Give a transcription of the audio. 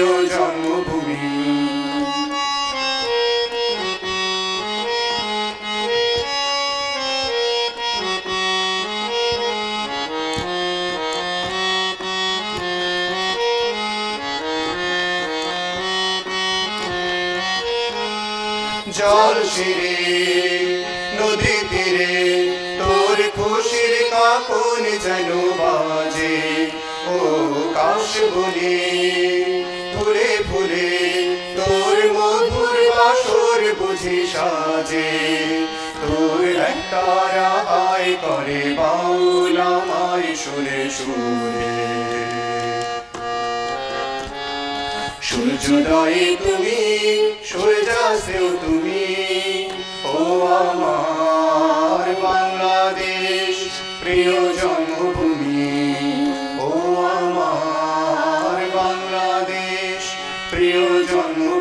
প্রিয় জন্মভূমি। জল শিরে নদী তীরে তোর খুশির কাপন যেন বাজে। ও কাশ বনে ফুলে তোর মধুর বাসর বুঝি সাজে। তোর একতারা আয় করে বাউল আমায় সুরে সুরে। সূর্যোদয়ে তুমি, সূর্যাস্তেও তুমি, ও আমার বাংলাদেশ প্রিয় জন্মভূমি। আমার বাংলাদেশ প্রিয় জন্মভূমি